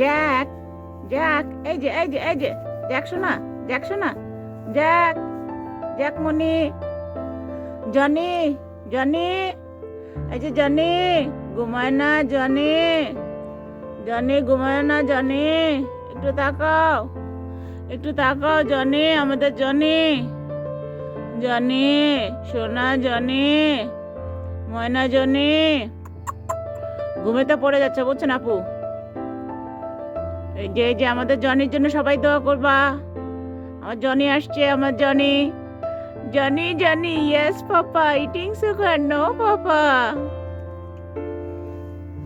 Jack Jack, এই যে এই যে এই যে, জ্যাক শোনা জ্যাক শোনা জ্যাক জ্যাক মনি জনি জনি, এই যে জনি, ঘুমায় না জনি জনি, ঘুমায় না জনি, একটু তাকাও একটু তাকাও জনি, আমাদের জনি জনি, সোনা জনি, ময়না জনি ঘুমেতে পড়ে যাচ্ছে, বুঝছেন আপু? এই যে যে আমাদের জনির জন্য সবাই দোয়া করবা। আমার জনি আসছে, আমার Johnny. Johnny Johnny yes papa eating sugar no papa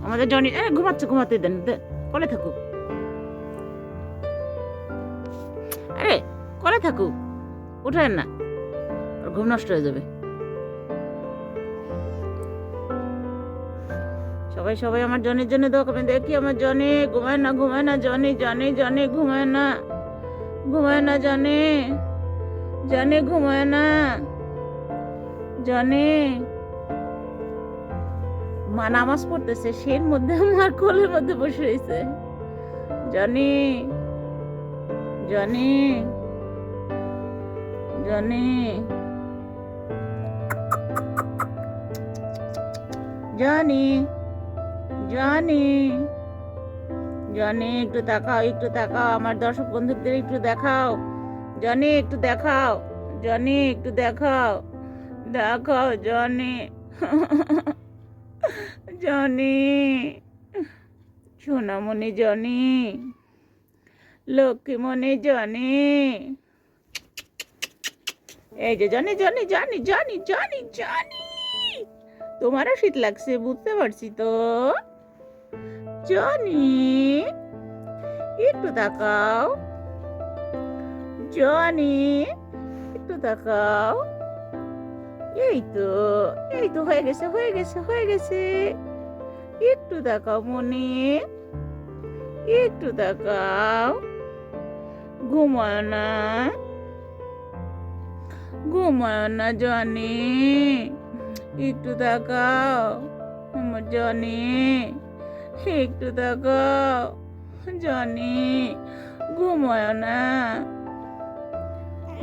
আমাদের জনি ঘুমাচ্ছে, ঘুমাতে দেন কোলে থাকুক। আরে, কোলে থাকুক উঠেন না ঘুম নষ্ট হয়ে যাবে। সবাই সবাই আমার জনের জন্য দোয়া করবেন। দেখি আমার জনে, ঘুমায় না ঘুমায় না, জনে জনে জনে, ঘুমায় না ঘুমায় না, জনে জনে, ঘুমায় না, জনে। মা নামাজ পড়তেছে, সের মধ্যে আমার কোলের মধ্যে বসে রয়েছে। Johnny Johnny Johnny Johnny. Johnny Johnny, একটু দেখাও একটু দেখাও আমার দর্শক বন্ধুদের একটু দেখাও। জনি, একটু দেখাও, জনি, একটু দেখাও দেখাও, জনি জনি, সোনামণি জনি, লক্ষ্মীমণি জনি, এই যে Johnny Johnny Johnny Johnny Johnny Johnny, তোমারও শীত লাগছে, বুঝতে পারছি তো? জনি, একটু তাকাও। জনি, একটু তাকাও। এই তো এই তো হয়ে গেছে হয়ে গেছে হয়ে গেছে। একটু তাকাও মনি, একটু তাকাও। ঘুমায় না ঘুমায় না জনি, একটু তাকাও। আমার জনি। একটু তাকাও জনি, ঘুমায় না।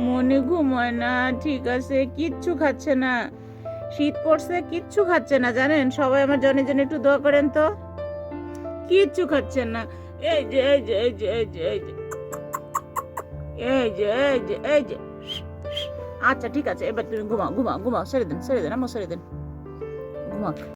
মনে ঘুমায় না, ঠিক আছে, কিচ্ছু খাচ্ছে না। শীত পড়ছে, কিচ্ছু খাচ্ছে না, জানেন? সবাই আমার জনে জনে একটু দোয়া করেন তো। কিচ্ছু খাচ্ছে না। এই যে এই যে এই যে এই যে এই যে। এই যে এই যে এই যে। আচ্ছা ঠিক আছে, এবার তুমি ঘুমাও ঘুমাও ঘুমাও ছেড়ে দেন ছেড়ে দেন আমার ছেড়ে দেন। ঘুমাও।